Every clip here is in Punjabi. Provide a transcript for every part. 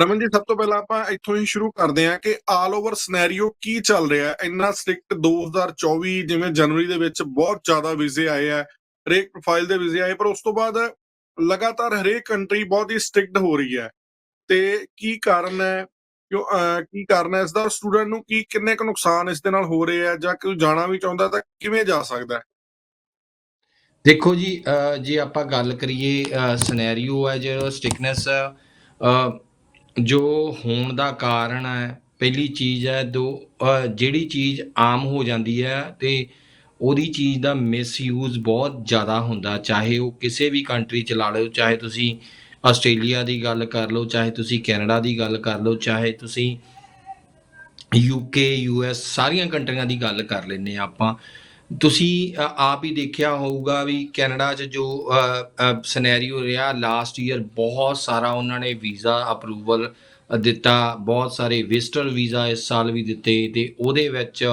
ਰਮਨ ਜੀ, ਸਭ ਤੋਂ ਪਹਿਲਾਂ ਆਪਾਂ ਇੱਥੋਂ ਹੀ ਸ਼ੁਰੂ ਕਰਦੇ ਹਾਂ ਕਿ ਆਲ ਓਵਰ ਸਿਨੈਰੀਓ ਕੀ ਚੱਲ ਰਿਹਾ ਹੈ। ਇੰਨਾ ਸਟ੍ਰਿਕਟ 2024 ਜਿਵੇਂ ਜਨਵਰੀ ਦੇ ਵਿੱਚ ਬਹੁਤ ਜ਼ਿਆਦਾ ਵੀਜ਼ੇ ਆਏ ਆ ਹਰੇਕ ਪ੍ਰੋਫਾਈਲ ਦੇ ਵੀਜ਼ੇ ਆਏ, ਪਰ ਉਸ ਤੋਂ ਬਾਅਦ ਲਗਾਤਾਰ ਹਰੇਕ ਕੰਟਰੀ ਬਹੁਤ ਹੀ ਸਟ੍ਰਿਕਟ ਹੋ ਰਹੀ ਹੈ। ਤੇ ਕੀ ਕਾਰਨ ਹੈ? ਕਿਉਂ ਕੀ ਕਾਰਨ ਹੈ? ਇਸ ਦਾ ਸਟੂਡੈਂਟ ਨੂੰ ਕੀ, ਕਿੰਨੇ ਕੁ ਨੁਕਸਾਨ ਇਸ ਦੇ ਨਾਲ ਹੋ ਰਹੇ ਆ ਜਾਂ ਕੋਈ ਜਾਣਾ ਵੀ ਚਾਹੁੰਦਾ ਤਾਂ ਕਿਵੇਂ ਜਾ ਸਕਦਾ ਹੈ? ਦੇਖੋ ਜੀ ਜੇ ਆਪਾਂ ਗੱਲ ਕਰੀਏ ਸਿਨੈਰੀਓ ਹੈ, ਜਿਹੜਾ ਸਟਿਕਨੈਸ ਜੋ ਹੋਣ ਦਾ ਕਾਰਨ ਹੈ, ਪਹਿਲੀ ਚੀਜ਼ ਹੈ, ਦੋ ਜਿਹੜੀ ਚੀਜ਼ ਆਮ ਹੋ ਜਾਂਦੀ ਹੈ ਤੇ ਉਹਦੀ ਚੀਜ਼ ਦਾ ਮਿਸਯੂਜ਼ ਬਹੁਤ ਜ਼ਿਆਦਾ ਹੁੰਦਾ। ਚਾਹੇ ਉਹ ਕਿਸੇ ਵੀ ਕੰਟਰੀ ਚ ਲਾ ਲਓ, ਚਾਹੇ ਤੁਸੀਂ ਆਸਟ੍ਰੇਲੀਆ ਦੀ ਗੱਲ ਕਰ ਲਓ, ਚਾਹੇ ਤੁਸੀਂ ਕੈਨੇਡਾ ਦੀ ਗੱਲ ਕਰ ਲਓ, ਚਾਹੇ ਤੁਸੀਂ ਯੂਕੇ ਯੂਐਸ ਸਾਰੀਆਂ ਕੰਟਰੀਆਂ ਦੀ ਗੱਲ ਕਰ ਲੈਨੇ ਆਪਾਂ। ਤੁਸੀਂ ਆਪ ਹੀ ਦੇਖਿਆ ਹੋਊਗਾ ਵੀ ਕੈਨੇਡਾ 'ਚ ਜੋ ਸਿਨੈਰੀਓ ਰਿਹਾ ਲਾਸਟ ਈਅਰ ਬਹੁਤ ਸਾਰਾ ਉਹਨਾਂ ਨੇ ਵੀਜ਼ਾ ਅਪਰੂਵਲ ਦਿੱਤਾ, ਬਹੁਤ ਸਾਰੇ ਵਿਜ਼ਟਰ ਵੀਜ਼ਾ ਇਸ ਸਾਲ ਵੀ ਦਿੱਤੇ ਤੇ ਉਹਦੇ ਵਿੱਚ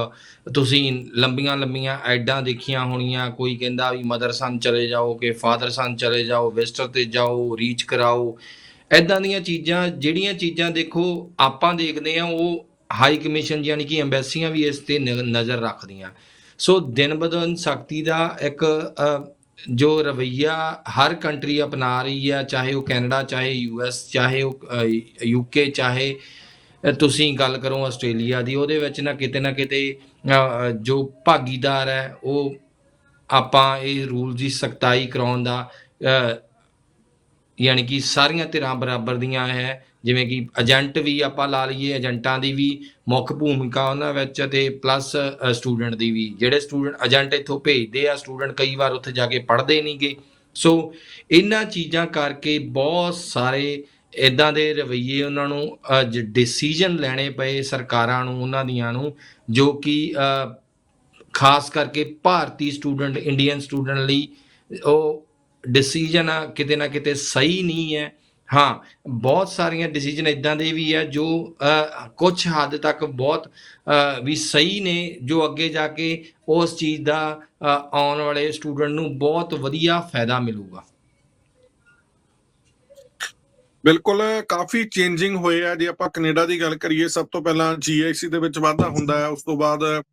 ਤੁਸੀਂ ਲੰਬੀਆਂ ਲੰਬੀਆਂ ਐਡਾਂ ਦੇਖੀਆਂ ਹੋਣੀਆਂ, ਕੋਈ ਕਹਿੰਦਾ ਵੀ ਮਦਰ ਸਨ ਚਲੇ ਜਾਓ ਕਿ ਫਾਦਰ ਸਨ ਚਲੇ ਜਾਓ ਵਿਜ਼ਟਰ ਤੇ ਜਾਓ ਰੀਚ ਕਰਾਓ ਐਦਾਂ ਦੀਆਂ ਚੀਜ਼ਾਂ, ਜਿਹੜੀਆਂ ਚੀਜ਼ਾਂ ਦੇਖੋ ਆਪਾਂ ਦੇਖਦੇ ਆ ਉਹ ਹਾਈ ਕਮਿਸ਼ਨ ਯਾਨੀ ਕਿ ਐਮਬੈਸੀਆਂ ਵੀ ਇਸ ਤੇ ਨ- ਨਜ਼ਰ ਰੱਖਦੀਆਂ। ਸੋ ਦਿਨ ਬਦਨ ਸਖਤੀ ਦਾ ਇੱਕ ਜੋ ਰਵਈਆ ਹਰ ਕੰਟਰੀ ਅਪਣਾ ਰਹੀ ਹੈ, ਚਾਹੇ ਉਹ ਕੈਨੇਡਾ, ਚਾਹੇ ਯੂਐਸ ਚਾਹੇ ਉਹ ਯੂਕੇ ਚਾਹੇ ਤੁਸੀਂ ਗੱਲ ਕਰੋ ਆਸਟ੍ਰੇਲੀਆ ਦੀ, ਉਹਦੇ ਵਿੱਚ ਨਾ ਕਿਤੇ ਨਾ ਕਿਤੇ ਜੋ ਭਾਗੀਦਾਰ ਹੈ, ਉਹ ਆਪਾਂ ਇਹ ਰੂਲ ਦੀ ਸਖਤਾਈ ਕਰਾਉਣ ਦਾ ਯਾਨੀ ਕਿ ਸਾਰੀਆਂ ਧਿਰਾਂ ਬਰਾਬਰ ਦੀਆਂ ਹੈ, ਜਿਵੇਂ ਕਿ ਏਜੰਟ ਵੀ ਆਪਾਂ ਲਾ ਲਈਏ, ਏਜੰਟਾਂ ਦੀ ਵੀ ਮੁੱਖ ਭੂਮਿਕਾ ਉਹਨਾਂ ਵਿੱਚ ਤੇ ਪਲੱਸ ਸਟੂਡੈਂਟ ਦੀ ਵੀ। ਜਿਹੜੇ ਸਟੂਡੈਂਟ ਏਜੰਟ ਇੱਥੋਂ ਭੇਜਦੇ ਆ ਸਟੂਡੈਂਟ ਕਈ ਵਾਰ ਉੱਥੇ ਜਾ ਕੇ ਪੜ੍ਹਦੇ ਨਹੀਂਗੇ ਸੋ ਇਹਨਾਂ ਚੀਜ਼ਾਂ ਕਰਕੇ ਬਹੁਤ ਸਾਰੇ ਇਦਾਂ ਦੇ ਰਵੱਈਏ ਉਹਨਾਂ ਨੂੰ ਅੱਜ ਡਿਸੀਜਨ ਲੈਣੇ ਪਏ ਸਰਕਾਰਾਂ ਨੂੰ, ਉਹਨਾਂ ਦੀਆਂ ਨੂੰ, ਜੋ ਕਿ ਖਾਸ ਕਰਕੇ ਭਾਰਤੀ ਸਟੂਡੈਂਟ ਇੰਡੀਅਨ ਸਟੂਡੈਂਟ ਲਈ ਉਹ ਡਿਸੀਜਨ ਆ, ਕਿਤੇ ਨਾ ਕਿਤੇ ਸਹੀ ਨਹੀਂ ਹੈ। ਹਾਂ, ਬਹੁਤ ਸਾਰੀਆਂ ਡਿਸੀਜਨ ਇਦਾਂ ਦੇ ਵੀ ਆ ਜੋ ਕੁਝ ਹੱਦ ਤੱਕ ਬਹੁਤ ਵੀ ਸਹੀ ਨੇ, ਜੋ ਅੱਗੇ ਜਾ ਕੇ ਉਸ ਚੀਜ਼ ਦਾ ਆਉਣ ਵਾਲੇ ਸਟੂਡੈਂਟ ਨੂੰ ਬਹੁਤ ਵਧੀਆ ਫਾਇਦਾ ਮਿਲੂਗਾ। ਬਿਲਕੁਲ, ਕਾਫੀ ਚੇਂਜਿੰਗ ਹੋਏ ਆ। ਜੇ ਆਪਾਂ ਕੈਨੇਡਾ ਦੀ ਗੱਲ ਕਰੀਏ, ਸਭ ਤੋਂ ਪਹਿਲਾਂ ਜੀਆਈਸੀ ਦੇ ਵਿੱਚ ਵਾਧਾ ਹੁੰਦਾ ਹੈ ਉਸ ਤੋਂ ਬਾਅਦ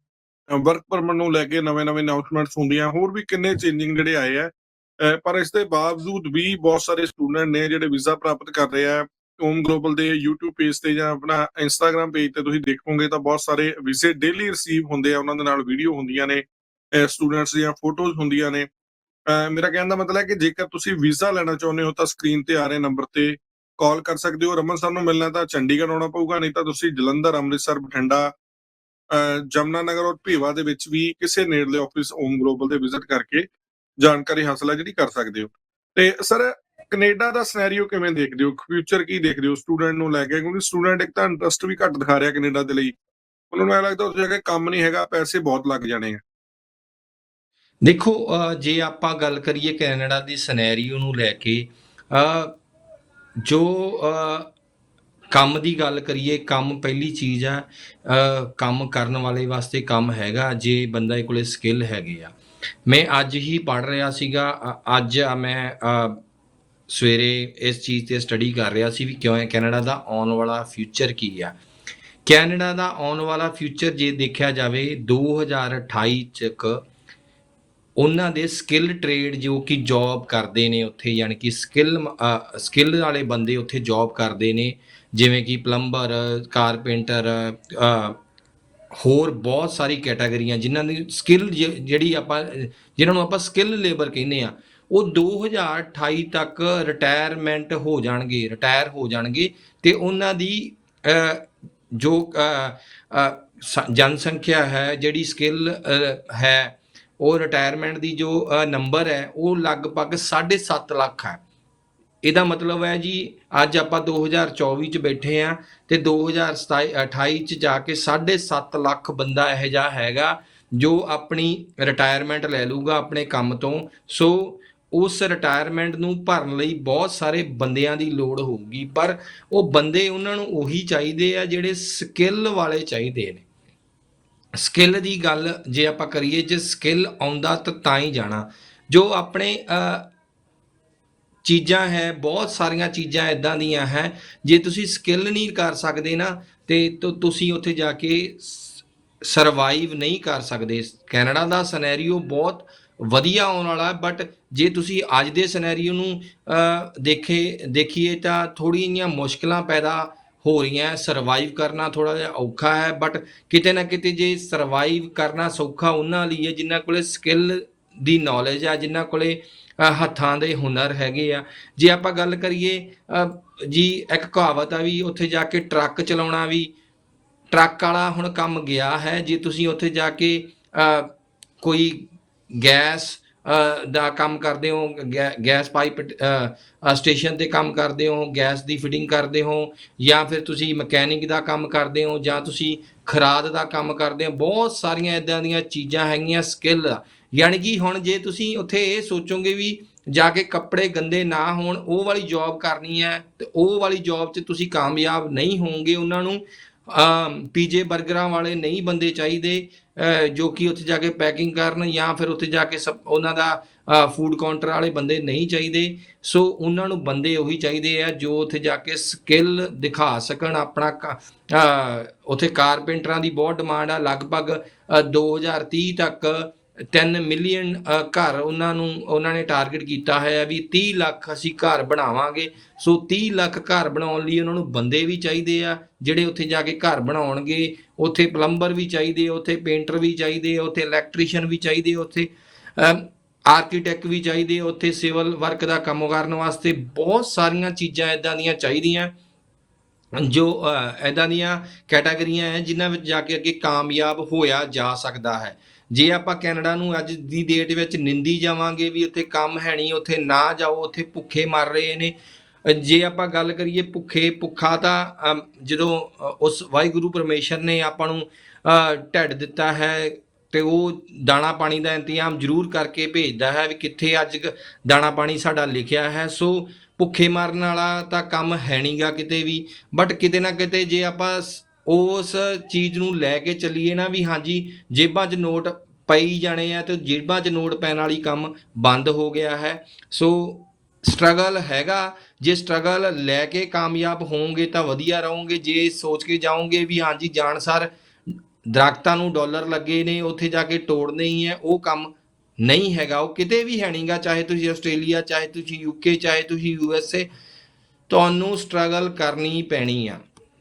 ਵਰਕ ਪਰਮਿਟ ਨੂੰ ਲੈ ਕੇ ਨਵੇਂ-ਨਵੇਂ ਅਨਾਉਂਸਮੈਂਟਸ ਹੁੰਦੀਆਂ। ਹੋਰ ਵੀ ਕਿੰਨੇ ਚੇਂਜਿੰਗ ਜਿਹੜੇ ਆਏ ਆ। ਪਰ ਇਸ ਦੇ ਬਾਵਜੂਦ ਵੀ ਬਹੁਤ ਸਾਰੇ ਸਟੂਡੈਂਟ ਨੇ ਜਿਹੜੇ ਵੀਜ਼ਾ ਪ੍ਰਾਪਤ ਕਰ ਰਹੇ ਆ ਓਮ ਗਲੋਬਲ ਦੇ YouTube ਪੇਜ ਤੇ ਜਾਂ ਆਪਣਾ Instagram ਪੇਜ ਤੇ ਤੁਸੀਂ ਦੇਖੋਗੇ ਤਾਂ ਬਹੁਤ ਸਾਰੇ ਵੀਜ਼ੇ ਡੇਲੀ ਰਿਸੀਵ ਹੁੰਦੇ ਆ, ਉਹਨਾਂ ਦੇ ਨਾਲ ਵੀਡੀਓ ਹੁੰਦੀਆਂ ਨੇ ਸਟੂਡੈਂਟਸ ਦੀਆਂ ਫੋਟੋਜ਼ ਹੁੰਦੀਆਂ ਨੇ। ਮੇਰਾ ਕਹਿਣ ਦਾ ਮਤਲਬ ਹੈ ਕਿ ਜੇਕਰ ਤੁਸੀਂ ਵੀਜ਼ਾ ਲੈਣਾ ਚਾਹੁੰਦੇ ਹੋ ਤਾਂ ਸਕਰੀਨ ਤੇ ਆ ਰਹੇ ਨੰਬਰ ਤੇ ਕਾਲ ਕਰ ਸਕਦੇ ਹੋ। ਰਮਨ ਸਰ ਨੂੰ ਮਿਲਣਾ ਤਾਂ ਚੰਡੀਗੜ੍ਹ ਆਉਣਾ ਪਊਗਾ, ਨਹੀਂ ਤਾਂ ਤੁਸੀਂ ਜਲੰਧਰ, ਅੰਮ੍ਰਿਤਸਰ, ਬਠਿੰਡਾ, ਅਹ ਜਮਨਾ ਨਗਰ ਔਰ ਭੀਵਾ ਦੇ ਵਿੱਚ ਵੀ ਕਿਸੇ ਨੇੜਲੇ ਆਫਿਸ ਓਮ ਗਲੋਬਲ ਦੇ ਵਿਜ਼ਿਟ ਕਰਕੇ ਜਾਣਕਾਰੀ ਹਾਸਲ ਹੈ ਜਿਹੜੀ ਕਰ ਸਕਦੇ ਹੋ। ਤੇ ਸਰ, ਕੈਨੇਡਾ ਦਾ ਸਿਨੈਰੀਓ ਕਿਵੇਂ ਦੇਖਦੇ ਹੋ? ਫਿਊਚਰ ਕੀ ਦੇਖਦੇ ਹੋ ਸਟੂਡੈਂਟ ਨੂੰ ਲੈ ਕੇ? ਕਿਉਂਕਿ ਸਟੂਡੈਂਟ ਇੱਕ ਤਾਂ ਇੰਟਰਸਟ ਵੀ ਘੱਟ ਦਿਖਾ ਰਿਹਾ ਕੈਨੇਡਾ ਦੇ ਲਈ। ਉਹਨਾਂ ਨੂੰ ਇਹ ਲੱਗਦਾ ਉੱਥੇ ਜਾ ਕੇ ਕੰਮ ਨਹੀਂ ਹੈਗਾ, ਪੈਸੇ ਬਹੁਤ ਲੱਗ ਜਾਣੇ ਆ। ਦੇਖੋ ਜੇ ਆਪਾਂ ਗੱਲ ਕਰੀਏ ਕੈਨੇਡਾ ਦੀ ਸਿਨੈਰੀਓ ਨੂੰ ਲੈ ਕੇ ਜੋ ਕੰਮ ਦੀ ਗੱਲ ਕਰੀਏ, ਕੰਮ ਪਹਿਲੀ ਚੀਜ਼ ਆ ਕੰਮ ਕਰਨ ਵਾਲੇ ਵਾਸਤੇ ਕੰਮ ਹੈਗਾ, ਜੇ ਬੰਦਾ ਕੋਲੇ ਸਕਿੱਲ ਹੈਗੇ ਆ। ਮੈਂ ਅੱਜ ਹੀ ਪੜ ਰਿਹਾ ਸੀਗਾ ਅੱਜ ਮੈਂ ਸਵੇਰੇ ਇਸ ਚੀਜ਼ ਤੇ ਸਟੱਡੀ ਕਰ ਰਿਹਾ ਸੀ ਵੀ ਕਿਉਂ ਹੈ ਕੈਨੇਡਾ ਦਾ ਆਉਣ ਵਾਲਾ ਫਿਊਚਰ ਕੀ ਆ। ਕੈਨੇਡਾ ਦਾ ਆਉਣ ਵਾਲਾ ਫਿਊਚਰ ਜੇ ਦੇਖਿਆ ਜਾਵੇ 2028 ਤੱਕ ਉਹਨਾਂ ਦੇ ਸਕਿੱਲ ਟ੍ਰੇਡ ਜੋ ਕਿ ਜੌਬ ਕਰਦੇ ਨੇ ਉੱਥੇ, ਯਾਨੀ ਕਿ ਸਕਿੱਲ ਸਕਿੱਲ ਵਾਲੇ ਬੰਦੇ ਉੱਥੇ ਜੌਬ ਕਰਦੇ ਨੇ, ਜਿਵੇਂ ਕਿ ਪਲੰਬਰ ਕਾਰਪੈਂਟਰ ਹੋਰ ਬਹੁਤ ਸਾਰੀ ਕੈਟਾਗਰੀਆਂ ਜਿਨ੍ਹਾਂ ਦੀ ਸਕਿੱਲ ਜਿਹੜੀ ਆਪਾਂ, ਜਿਨ੍ਹਾਂ ਨੂੰ ਆਪਾਂ ਸਕਿੱਲ ਲੇਬਰ ਕਹਿੰਦੇ ਆ, ਉਹ 2028 ਤੱਕ ਰਿਟਾਇਰਮੈਂਟ ਹੋ ਜਾਣਗੇ ਰਿਟਾਇਰ ਹੋ ਜਾਣਗੇ ਤੇ ਉਹਨਾਂ ਦੀ ਜੋ ਜਨਸੰਖਿਆ ਹੈ, ਜਿਹੜੀ ਸਕਿੱਲ ਹੈ, ਉਹ ਰਿਟਾਇਰਮੈਂਟ ਦੀ ਜੋ ਨੰਬਰ ਹੈ, ਉਹ ਲਗਭਗ 7.5 ਲੱਖ ਹੈ। ਇਹਦਾ ਮਤਲਬ ਹੈ ਜੀ, ਅੱਜ ਆਪਾਂ 2024 ਚ ਬੈਠੇ ਆ ਤੇ 2027 28 ਚ ਜਾ ਕੇ 7.5 ਲੱਖ ਬੰਦਾ ਇਹੋ ਜਿਹਾ ਹੈਗਾ ਜੋ ਆਪਣੀ ਰਿਟਾਇਰਮੈਂਟ ਲੈ ਲੂਗਾ ਆਪਣੇ ਕੰਮ ਤੋਂ। ਸੋ ਉਸ ਰਿਟਾਇਰਮੈਂਟ ਨੂੰ ਭਰਨ ਲਈ ਬਹੁਤ ਸਾਰੇ ਬੰਦਿਆਂ ਦੀ ਲੋੜ ਹੋਊਗੀ, ਪਰ ਉਹ ਬੰਦੇ ਉਹਨਾਂ ਨੂੰ ਉਹੀ ਚਾਹੀਦੇ ਆ ਜਿਹੜੇ ਸਕਿੱਲ ਵਾਲੇ ਚਾਹੀਦੇ ਨੇ। ਸਕਿੱਲ ਦੀ ਗੱਲ ਜੇ ਆਪਾਂ ਕਰੀਏ, ਜੇ ਸਕਿੱਲ ਆਉਂਦਾ ਤਾਂ ਤਾਂ ਹੀ ਜਾਣਾ। ਜੋ ਆਪਣੇ ਚੀਜ਼ਾਂ ਹੈ, ਬਹੁਤ ਸਾਰੀਆਂ ਚੀਜ਼ਾਂ ਇਦਾਂ ਦੀਆਂ ਹੈ। ਜੇ ਤੁਸੀਂ ਸਕਿੱਲ ਨਹੀਂ ਕਰ ਸਕਦੇ ਨਾ, ਤੇ ਤੁਸੀਂ ਉੱਥੇ ਜਾ ਕੇ ਸਰਵਾਈਵ ਨਹੀਂ ਕਰ ਸਕਦੇ। ਕੈਨੇਡਾ ਦਾ ਸਿਨੈਰੀਓ ਬਹੁਤ ਵਧੀਆ ਆਉਣ ਵਾਲਾ ਬਟ ਜੇ ਤੁਸੀਂ ਅੱਜ ਦੇ ਸਿਨੈਰੀਓ ਨੂੰ ਦੇਖੇ, ਦੇਖੀਏ ਤਾਂ ਥੋੜ੍ਹੀਆਂ ਜਿਹੀਆਂ ਮੁਸ਼ਕਲਾਂ ਪੈਦਾ ਹੋ ਰਹੀਆਂ ਸਰਵਾਈਵ ਕਰਨਾ ਥੋੜਾ ਜਿਹਾ ਔਖਾ ਹੈ ਬਟ ਕਿਤੇ ਨਾ ਕਿਤੇ ਜੇ ਸਰਵਾਈਵ ਕਰਨਾ ਸੌਖਾ ਉਹਨਾਂ ਲਈ ਹੈ, ਜਿਨ੍ਹਾਂ ਕੋਲੇ ਸਕਿੱਲ ਦੀ ਨੌਲੇਜ ਆ, ਜਿਨ੍ਹਾਂ ਕੋਲੇ ਹੱਥਾਂ ਦੇ ਹੁਨਰ ਹੈਗੇ ਆ। ਜੇ ਆਪਾਂ ਗੱਲ ਕਰੀਏ ਜੀ, ਇੱਕ ਕਹਾਵਤ ਆ ਵੀ, ਉੱਥੇ ਜਾ ਕੇ ਟਰੱਕ ਚਲਾਉਣਾ ਵੀ, ਟਰੱਕ ਵਾਲਾ ਹੁਣ ਕੰਮ ਗਿਆ ਹੈ। ਜੇ ਤੁਸੀਂ ਉੱਥੇ ਜਾ ਕੇ ਕੋਈ ਗੈਸ ਦਾ ਕੰਮ ਕਰਦੇ ਹੋ, ਗੈ- ਗੈਸ ਪਾਈਪ ਸਟੇਸ਼ਨ ਤੇ ਕੰਮ ਕਰਦੇ ਹੋ, ਗੈਸ ਦੀ ਫਿਟਿੰਗ ਕਰਦੇ ਹੋ, ਜਾਂ ਫਿਰ ਤੁਸੀਂ ਮਕੈਨਿਕ ਦਾ ਕੰਮ ਕਰਦੇ ਹੋ, ਜਾਂ ਤੁਸੀਂ ਖਰਾਦ ਦਾ ਕੰਮ ਕਰਦੇ ਹੋ, ਬਹੁਤ ਸਾਰੀਆਂ ਇਦਾਂ ਦੀਆਂ ਚੀਜ਼ਾਂ ਹੈਗੀਆਂ ਸਕਿੱਲ ਯਾਨੀ ਕਿ ਹੁਣ ਜੇ ਤੁਸੀਂ ਉੱਥੇ ਇਹ ਸੋਚੋਗੇ ਵੀ ਜਾ ਕੇ ਕੱਪੜੇ ਗੰਦੇ ਨਾ ਹੋਣ, ਉਹ ਵਾਲੀ ਜੌਬ ਕਰਨੀ ਹੈ, ਤੇ ਉਹ ਵਾਲੀ ਜੌਬ 'ਚ ਤੁਸੀਂ ਕਾਮਯਾਬ ਨਹੀਂ ਹੋਵੋਗੇ ਉਹਨਾਂ ਨੂੰ ਪੀਜੇ 버ਗਰਾਂ ਵਾਲੇ ਨਹੀਂ ਬੰਦੇ ਚਾਹੀਦੇ ਜੋ ਕਿ ਉੱਥੇ ਜਾ ਕੇ ਪੈਕਿੰਗ ਕਰਨ ਜਾਂ ਫਿਰ ਉੱਥੇ ਜਾ ਕੇ ਸਭ- ਉਹਨਾਂ ਦਾ ਫੂਡ ਕਾਊਂਟਰ ਵਾਲੇ ਬੰਦੇ ਨਹੀਂ ਚਾਹੀਦੇ। ਸੋ ਉਹਨਾਂ ਨੂੰ ਬੰਦੇ ਉਹੀ ਚਾਹੀਦੇ ਆ ਜੋ ਉੱਥੇ ਜਾ ਕੇ ਸਕਿੱਲ ਦਿਖਾ ਸਕਣ ਆਪਣਾ ਕ- ਉੱਥੇ ਕਾਰਪੈਂਟਰਾਂ ਦੀ ਬਹੁਤ ਡਿਮਾਂਡ ਆ। ਲਗਭਗ ਅਹ 2030 ਤੱਕ 3 ਮਿਲੀਅਨ ਘਰ ਉਹਨਾਂ ਨੂੰ, ਉਹਨਾਂ ਨੇ ਟਾਰਗੇਟ ਕੀਤਾ ਹੈ ਵੀ 30 ਲੱਖ ਅਸੀਂ ਘਰ ਬਣਾਵਾਂਗੇ। ਸੋ 30 ਲੱਖ ਘਰ ਬਣਾਉਣ ਲਈ ਉਹਨਾਂ ਨੂੰ ਬੰਦੇ ਵੀ ਚਾਹੀਦੇ ਆ, ਜਿਹੜੇ ਉੱਥੇ ਜਾ ਕੇ ਘਰ ਬਣਾਉਣਗੇ। ਉੱਥੇ ਪਲੰਬਰ ਵੀ ਚਾਹੀਦੇ, ਉੱਥੇ ਪੇਂਟਰ ਵੀ ਚਾਹੀਦੇ, ਉੱਥੇ ਇਲੈਕਟ੍ਰੀਸ਼ੀਅਨ ਵੀ ਚਾਹੀਦੇ ਉੱਥੇ। ਆਰਕੀਟੈਕਟ ਵੀ ਚਾਹੀਦੇ ਉੱਥੇ ਸਿਵਲ ਵਰਕ ਦਾ ਕੰਮ ਕਰਨ ਵਾਸਤੇ ਬਹੁਤ ਸਾਰੀਆਂ ਚੀਜ਼ਾਂ ਇਦਾਂ ਦੀਆਂ ਚਾਹੀਦੀਆਂ। ਜੋ ਐਦਾਂ ਦੀਆਂ ਕੈਟਾਗਰੀਆਂ ਹੈ ਜਿਨ੍ਹਾਂ ਵਿੱਚ ਜਾ ਕੇ ਅੱਗੇ ਕਾਮਯਾਬ ਹੋਇਆ ਜਾ ਸਕਦਾ ਹੈ। ਜੇ ਆਪਾਂ ਕੈਨੇਡਾ ਨੂੰ ਅੱਜ ਦੀ ਡੇਟ ਵਿੱਚ ਨਿੰਦੀ ਜਾਵਾਂਗੇ ਵੀ ਉੱਥੇ ਕੰਮ ਹੈ ਨਹੀਂ ਉੱਥੇ ਨਾ ਜਾਓ ਉੱਥੇ ਭੁੱਖੇ ਮਰ ਰਹੇ ਨੇ। ਜੇ ਆਪਾਂ ਗੱਲ ਕਰੀਏ ਭੁੱਖੇ ਭੁੱਖਾ ਤਾਂ ਜਦੋਂ ਉਸ ਵਾਹਿਗੁਰੂ ਪਰਮੇਸ਼ਰ ਨੇ ਆਪਾਂ ਨੂੰ ਅ, ਢਿੱਡ ਦਿੱਤਾ ਹੈ ਤੇ ਉਹ ਦਾਣਾ ਪਾਣੀ ਦਾ ਇੰਤਜ਼ਾਮ ਜ਼ਰੂਰ ਕਰਕੇ ਭੇਜਦਾ ਹੈ ਵੀ ਕਿੱਥੇ ਅੱਜ ਦਾਣਾ ਪਾਣੀ ਸਾਡਾ ਲਿਖਿਆ ਹੈ। ਸੋ ਭੁੱਖੇ ਮਰਨ ਵਾਲਾ ਤਾਂ ਕੰਮ ਹੈ ਨਹੀਂਗਾ ਕਿਤੇ ਵੀ। ਬਟ ਕਿਤੇ ਨਾ ਕਿਤੇ ਜੇ ਆਪਾਂ ਸ- ਉਸ ਚੀਜ਼ ਨੂੰ ਲੈ ਕੇ ਚੱਲੀਏ ਨਾ ਵੀ ਹਾਂਜੀ, ਜੇਬਾਂ 'ਚ ਨੋਟ ਪਈ ਜਾਣੇ ਆ ਤੇ ਜੇਬਾਂ 'ਚ ਨੋਟ ਪੈਣ ਵਾਲੀ ਕੰਮ ਬੰਦ ਹੋ ਗਿਆ ਹੈ। ਸੋ ਸਟਰਗਲ ਹੈਗਾ। ਜੇ ਸਟਰਗਲ ਲੈ ਕੇ ਕਾਮਯਾਬ ਹੋਵੋਗੇ ਤਾਂ ਵਧੀਆ ਰਹੋਗੇ। ਜੇ ਸੋਚ ਕੇ ਜਾਓਗੇ ਵੀ ਹਾਂਜੀ, ਜਾਣ ਸਰ ਦਰਖਤਾਂ ਨੂੰ ਡਾਲਰ ਲੱਗੇ ਨੇ, ਉੱਥੇ ਜਾ ਕੇ ਤੋੜਨੇ ਹੀ ਹੈ, ਉਹ ਕੰਮ ਨਹੀਂ ਹੈਗਾ, ਉਹ ਕਿਤੇ ਵੀ ਹੈ ਨਹੀਂਗਾ ਚਾਹੇ ਤੁਸੀਂ ਆਸਟ੍ਰੇਲੀਆ, ਚਾਹੇ ਤੁਸੀਂ ਯੂਕੇ ਚਾਹੇ ਤੁਸੀਂ ਯੂ ਐਸ ਏ ਤੁਹਾਨੂੰ ਸਟਰਗਲ ਕਰਨੀ ਪੈਣੀ ਆ।